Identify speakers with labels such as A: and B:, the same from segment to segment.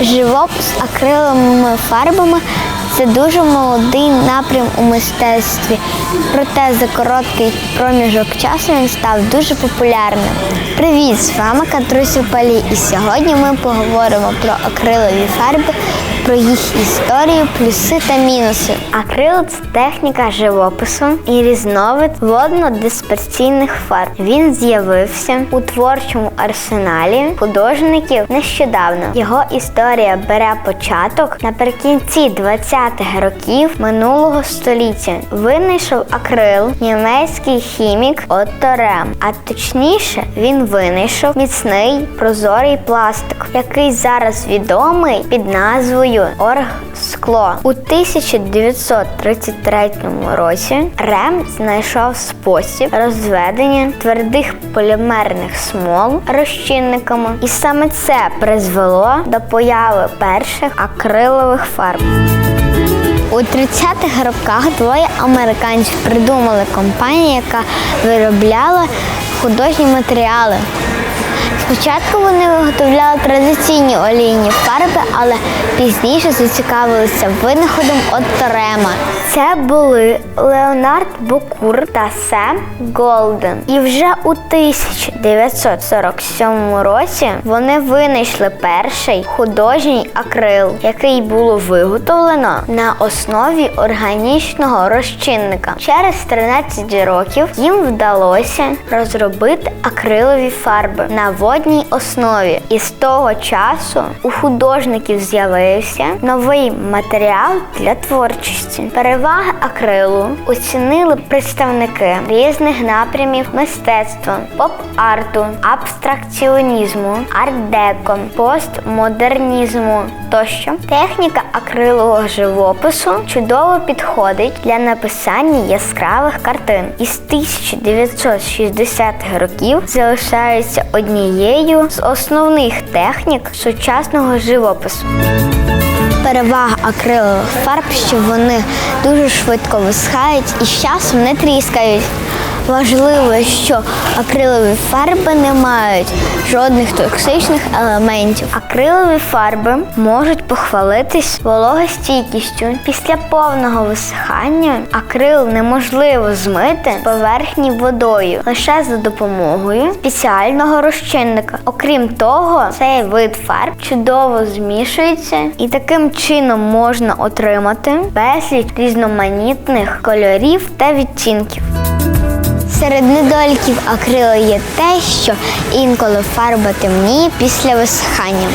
A: Живопис акриловими фарбами це дуже молодий напрям у мистецтві. Проте за короткий проміжок часу він став дуже популярним. Привіт, з вами Катруся Палі, і сьогодні ми поговоримо про акрилові фарби, про їх історію, плюси та мінуси. Акрил це техніка живопису і різновид водно-дисперсійних фарб. Він з'явився у творчому арсеналі художників нещодавно. Його історія бере початок наприкінці 20-х років минулого століття. Винайшов акрил німецький хімік Отто Рем. А точніше, він винайшов міцний прозорий пластик, який зараз відомий під назвою Оргскло. У 1933 році Рем знайшов спосіб розведення твердих полімерних смол розчинниками, і саме це призвело до появи перших акрилових фарб. У 30-х роках двоє американців придумали компанію, яка виробляла художні матеріали. Спочатку вони виготовляли традиційні олійні фарби, але пізніше зацікавилися винаходом Отто Рема. Це були Леонард Бокур та Сем Голден. І вже у 1947 році вони винайшли перший художній акрил, який було виготовлено на основі органічного розчинника. Через 13 років їм вдалося розробити акрилові фарби на водній основі. І з того часу у художників з'явився новий матеріал для творчості. Переваги акрилу оцінили представники різних напрямів мистецтва, поп-арту, абстракціонізму, арт-деко, постмодернізму тощо. Техніка акрилового живопису чудово підходить для написання яскравих картин. Із 1960-х років залишається однією з основних технік сучасного живопису. Перевага акрилових фарб, що вони дуже швидко висхають і з часом не тріскають. Важливо, що акрилові фарби не мають жодних токсичних елементів. Акрилові фарби можуть похвалитись вологостійкістю. Після повного висихання акрил неможливо змити поверхні водою лише за допомогою спеціального розчинника. Окрім того, цей вид фарб чудово змішується і таким чином можна отримати безліч різноманітних кольорів та відтінків. Серед недоліків акрилу є те, що інколи фарба темніє після висихання.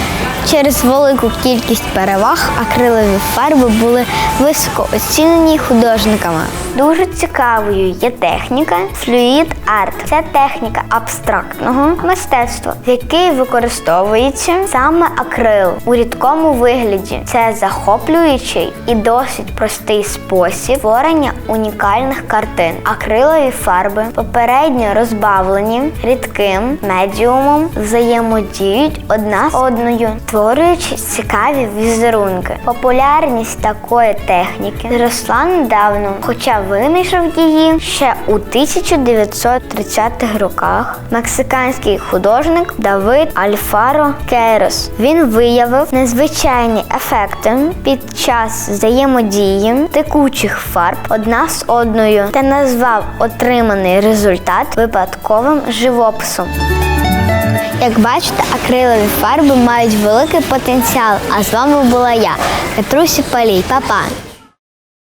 A: Через велику кількість переваг акрилові фарби були високо оцінені художниками. Дуже цікавою є техніка флюїд арт. Це техніка абстрактного мистецтва, в якій використовується саме акрил у рідкому вигляді. Це захоплюючий і досить простий спосіб створення унікальних картин. Акрилові фарби попередньо розбавлені рідким медіумом, взаємодіють одна з одною, створюючи цікаві візерунки. Популярність такої техніки зросла недавно, хоча винайшов її ще у 1930-х роках мексиканський художник Давид Альфаро Кейрос. Він виявив незвичайні ефекти під час взаємодії текучих фарб одна з одною та назвав отриманий результат випадковим живописом. Як бачите, акрилові фарби мають великий потенціал. А з вами була я, Катруся Палій. Па-па!